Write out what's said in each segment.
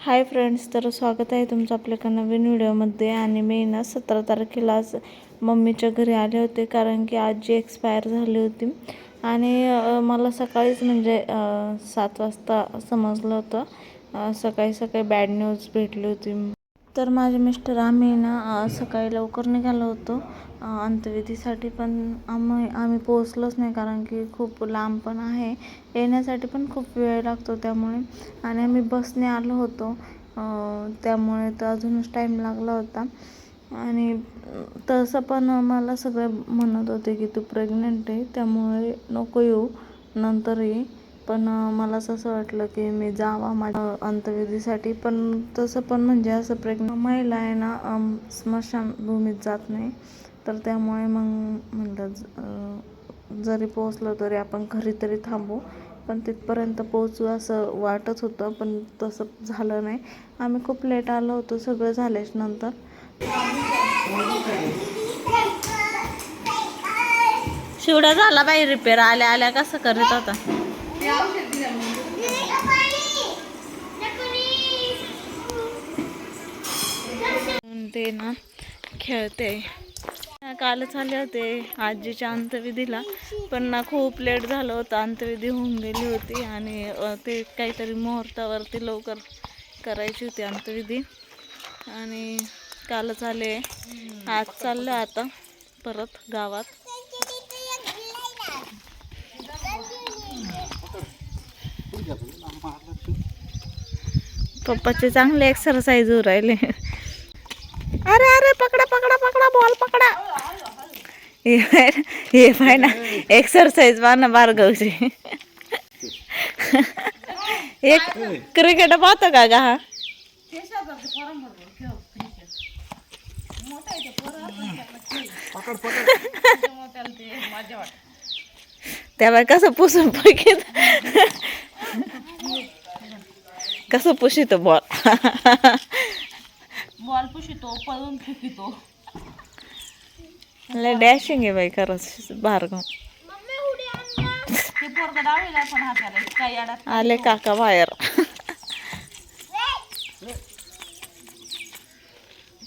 Hi friends तर स्वागत आहे तुमचं आपल्या एका नवीन व्हिडिओमध्ये. आणि मी ना सतरा तारखेला आज मम्मीच्या घरी आले होते कारण की आजी एक्सपायर झाली होती. आणि मला सकाळीच म्हणजे सात वाजता समजलं होतं. सकाळी सकाळी बॅड न्यूज भेटली होती. तर माझे मिस्टर आम्ही ना सकाळी लवकर निघालो होतो. अंत्यविधीसाठी पण आम्ही आम्ही पोहोचलोच नाही कारण की खूप लांब पण आहे. येण्यासाठी पण खूप वेळ लागतो त्यामुळे. आणि आम्ही बसने आलो होतो. त्यामुळे तर अजूनच टाईम लागला होता. आणि तसं पण मला सगळे म्हणत होते की तू प्रेग्नंट आहे त्यामुळे नको येऊ नंतर ये. पण मला असं वाटलं की मी जावा माझ्या अंत्यविधीसाठी. पण तसं पण म्हणजे असं प्रेग्न महिला आहे ना स्मशानभूमीत जात नाही. तर त्यामुळे मग म्हणलं ज- जरी पोहोचलो तरी आपण घरी तरी थांबू. पण तिथपर्यंत पोहोचू असं वाटत होतं पण तसं झालं नाही. आम्ही खूप लेट आलो होतो सगळं झाल्याच नंतर. शिवडा झाला बाई रिपेअर आल्या आल्या कसं करत होता? ते ना खेळते. कालच आले होते आजीच्या अंत्यविधीला पण ना खूप लेट झालं होतं. अंत्यविधी होऊन गेली होती आणि ते काहीतरी मुहूर्तावरती लवकर करायची होती अंत्यविधी. आणि कालच आले आज चाललं आता परत गावात. पप्पाचे चांगले एक्सरसाइज होऊ राहिले. अरे अरे पकडा पकडा पकडा बॉल पकडा. हे पाय ना एक्सरसाइज पहा ना भार्गवची एक क्रिकेट पाहतो का गा हा? त्यामुळे कसं पुसून पैकीत? कसं पुशितो बॉल? बॉल पुशितो पळून फेकितो. लय डॅशिंग आहे बाई खरंच अडत आले काका बाहेर.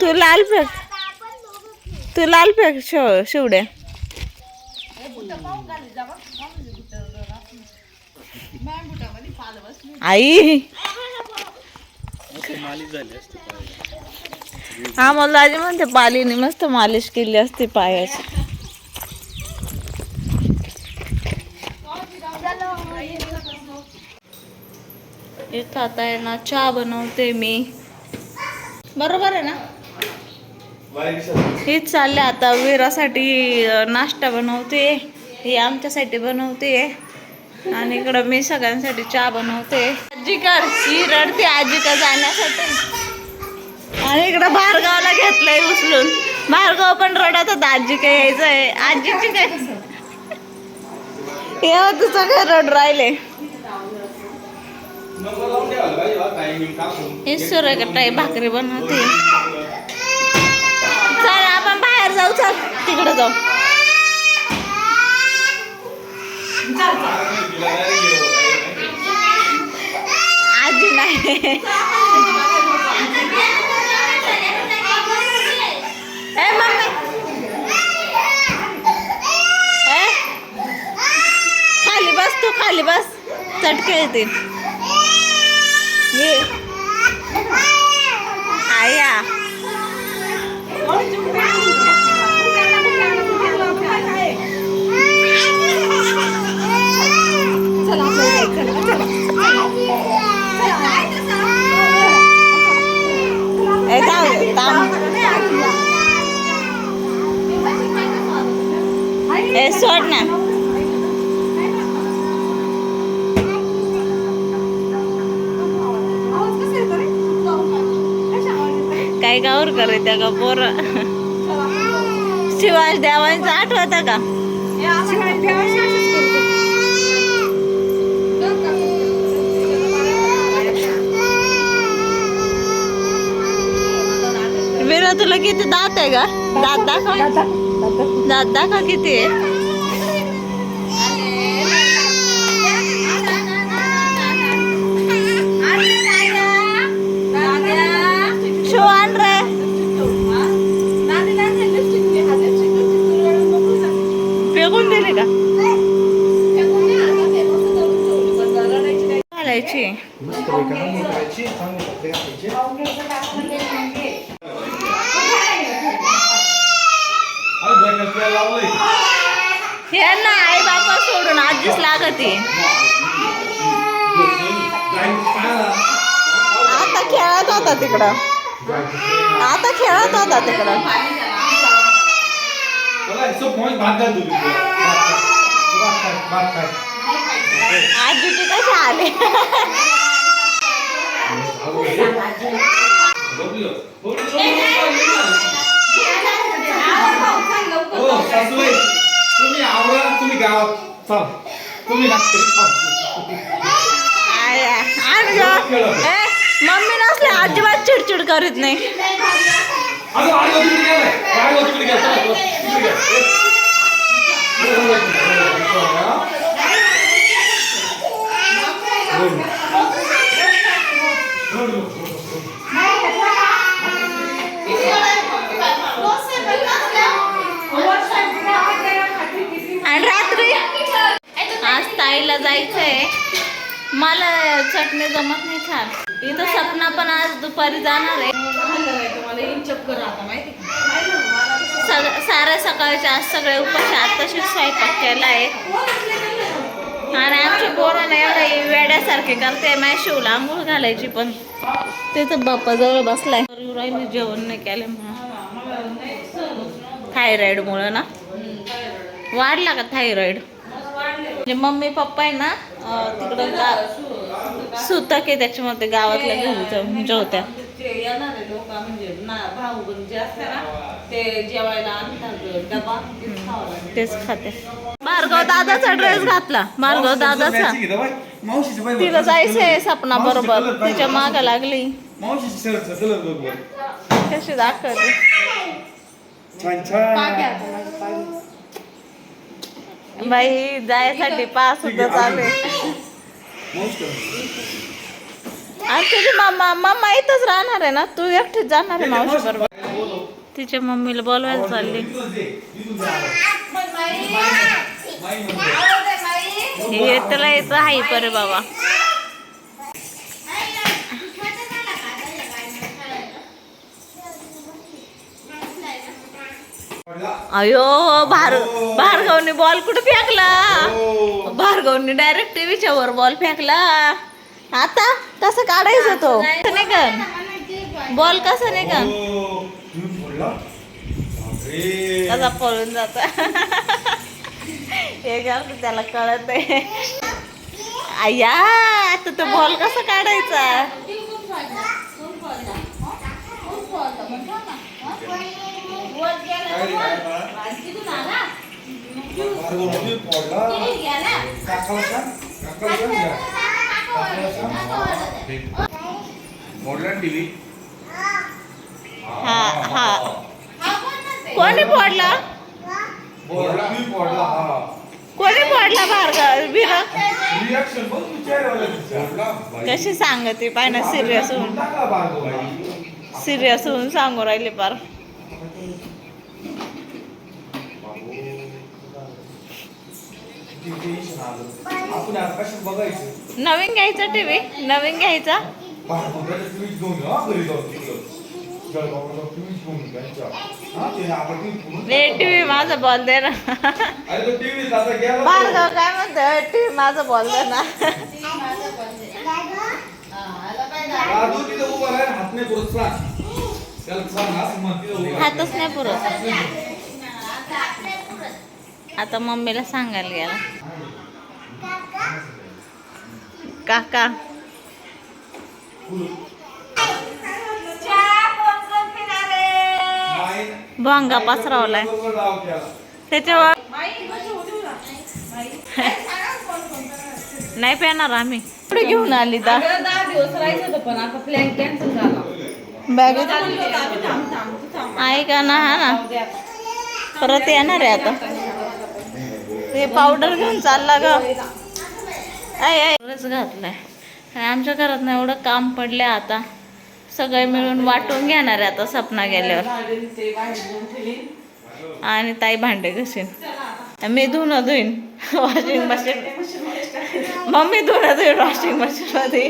तू लाल फेक तू लाल फेक शिव शिवड्या. आई. हा मला आजी म्हणते पालीने मस्त मालिश केली असते पायाची. इथं आता आहे ना चहा बनवते मी. बरोबर आहे ना? हेच चालले आता वीरासाठी नाश्ता बनवते. हे आमच्यासाठी बनवते. आणि इकडं मी सगळ्यांसाठी चहा बनवते. आजी कर ही रडते आजी का जाण्यासाठी. आणि इकडं भार्गवला घेतलंय उचलून. भार्गव पण रडत होता आजी काय यायचंय. आजीची काय? हे हो, तुझं काय रड राहिले. हे सुरेकटाई भाकरी बनवते. चल आपण बाहेर जाऊ चल. तिकडे जाऊ. आजी नाही खाली बस तू खाली बस चटके ये आया। जाऊ दे, थांब ए सोड ना. काय गावर करायचं का पोर? शिवाज देवांचा आठवत का? दादा तुला किती दात आहे का दात दाखव दात दाखव किती आहे घालायची हे ना आई बापा सोडून आजीच लागते. आता खेळत होता तिकडं. आता खेळत होता तिकडं. आजीचे कसे आले? सासूबाई तुम्ही आवरा तुम्ही गावात चल तुम्ही मम्मी नसले अजिबात चिडचिड करीत नाही अगं आलो आईला जायचंय. मला चटणी जमत नाही छान. इथं सपना पण आज दुपारी जाणार आहे. साऱ्या सकाळच्या आज सगळे उपाशी आताशी स्वयंपाक केला आहे. आणि आमच्या पोरानं एवढं वेड्यासारखे करते माझ्या शिवला आंघोळ घालायची पण. तिथं बाप्पा जवळ बसलाय. राहिली जेवण नाही केलं म्हणून. थायरॉईडमुळं ना? वाढला का थायरॉइड म्हणजे मम्मी पप्पा आहे ना तिकडं गा सुतक आहे त्याच्यामध्ये गावातल्या घरी म्हणजे ना भाऊ बहीण जे असते ना ते जेवायला आणतात डबा तेच खाते. भार्गव दादाचा ड्रेस घातला. भार्गव दादाचा. तिला जायचंय सपना बरोबर. तिच्या माग लागली. कशी दाखवते छान छान. बाई जायसाठी पास सुद्धा चालू आहे. आणि तुझी मम्मा मम्मा इथंच राहणार आहे ना? तू एकटीच जाणार आहे मावशी बरोबर तिच्या मम्मीला बोलवायला चालली. हे त्याला यायचं आहे परे बाबा. अयो भार भार्गवने बॉल कुठं फेकला भार्गवने डायरेक्ट टीव्हीच्या वर बॉल फेकला आता कसं काढायचं तो कसं नाही का बॉल कसं नाही का कसा पळून जात हे घालतं त्याला कळत आहे आया आता तो बॉल कसा काढायचा मॉडर्न टीव्ही हा हा कोणी फोडला? पडला कोणी फोडला भार्गव? विरक कशी सांगते? पाय ना सिरियस होऊन. सिरियस होऊन सांगू राहिले पार आपण आता कशात बघायचं? नवीन घ्यायचा टीव्ही नवीन घ्यायचा? बारगो टीव्ही घेऊन ये, हा घरी जाऊन तिकडं. जळगावला टीव्ही घेऊन ये त्यांच्या. हा ते आपण टीव्ही रे टीव्ही माझा बॉल दे ना. अरे तो टीव्ही आता गेला भार्गव काय म्हणतोय? टीव्ही माझा बॉल दे ना. राजू तिथं उभा राहील हात नाही पुरत सांग त्याला सांग असं म्हण तिथं उभा राहा. हातच नाही पुरत. आता मम्मीला सांगायला गेला काका माई- भोंगा पसरवलाय बरोबर डाव केला. त्याच्यावर नाही पेणार आम्ही पुढे घेऊन आली दा अगं, दहा दिवस राहायचं होतं पण आता प्लॅन कॅन्सल झाला बॅगेत आम्ही थांब थांब तू थांब आहे का ना हा ना जाऊ द्या. परत येणार आहे आता ते पावडर घेऊन चालला ग. आय आय घातलंय. आणि आमच्या घरात ना एवढं काम पडलं आता. सगळे मिळून वाटून घेणार आहे आता सपना गेल्यावर. आणि ताई भांडे घसीन. मी धुणं धुईन. वॉशिंग मशीन मम्मी धुणं धुईन वॉशिंग मशीन मध्ये.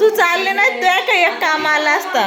तू चालले नाही तुझ्या काही एक काम आला असता.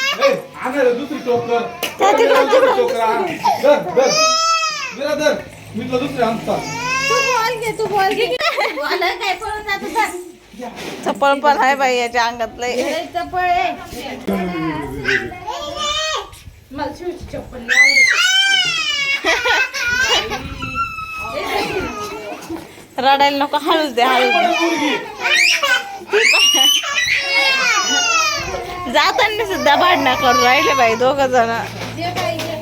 दुसरी धर. मी तुला दुसरी आणता चपळ पण आहे बाई याच्या अंगातलं. चप्पल रडायला नको हळूच दे हळूच दे पोरगी. जाताना सुद्धा भांडणं करून राहिले बाई दोघ जण.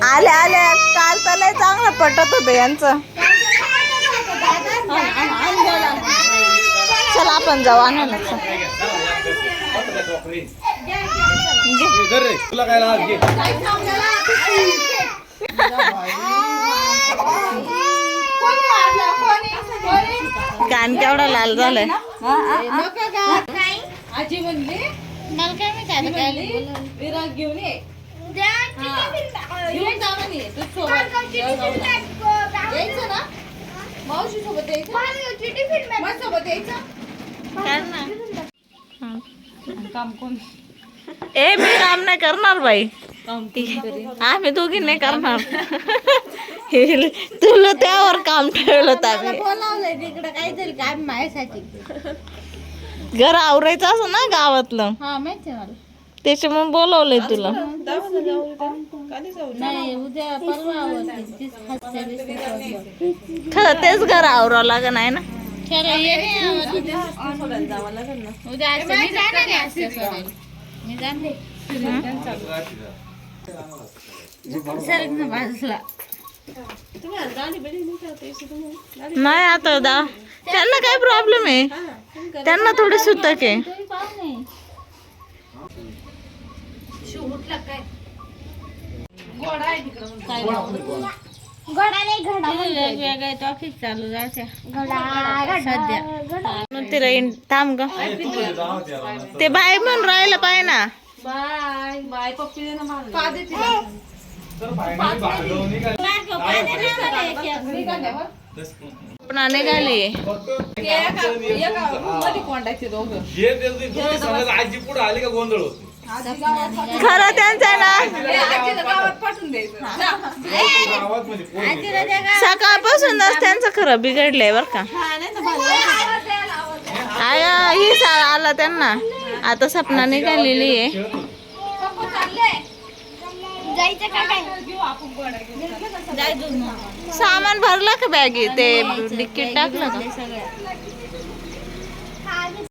आले आले काल तर लय चांगलं पटत होतं यांचं. चला आपण जाऊ आणून कान केवढा लाल झालाय. आजी म्हणली मला काय माहिती आता काय बोलावलं. विराग घेऊन ये. घेऊन जा म्हणे तू सोबत. यायचं ना? मावशी सोबत यायचं? माझ्या सोबत यायचं? काम कोण? ए मी काम नाही करणार बाई. आम्ही दोघी नाही करणार. हे तुला त्यावर काम ठेवलं होतं बोलावलंय तिकडं काहीतरी काम माझ्यासाठी. घर आवरायचं असं ना गावातलं. हा माहिती आहे मला. त्याच्यामुळे बोलवलंय तुला. नाही उद्या परवा आवडते तीच हास्य बिस्य करतो. खरं तेच घर आवरावं लागत नाही ना? चला ये नाही आवडत. उद्या असं मी जाणार आहे हास्य सोडायला. मी जाते. सरक ना बाजूला. नाही आता दा त्यांना काय प्रॉब्लेम आहे? त्यांना थोडी सुतक आहे. थांब ग. ते बाय म्हणून राहिलं पाहिजे ना. बाय बाय पप्पी दे ना भागलो निघाली. आजी पुढे आली का गोंधळ खरं त्यांचं आहे? ना म्हणजे. सकाळपासूनच त्यांचं खरं बिघडलंय बर का. आय ही साळ आला त्यांना. आता सपना निघालेली आहे. जायचं का काय? सामान भरलं का बॅगी ते डिक्कीट टाकलं का?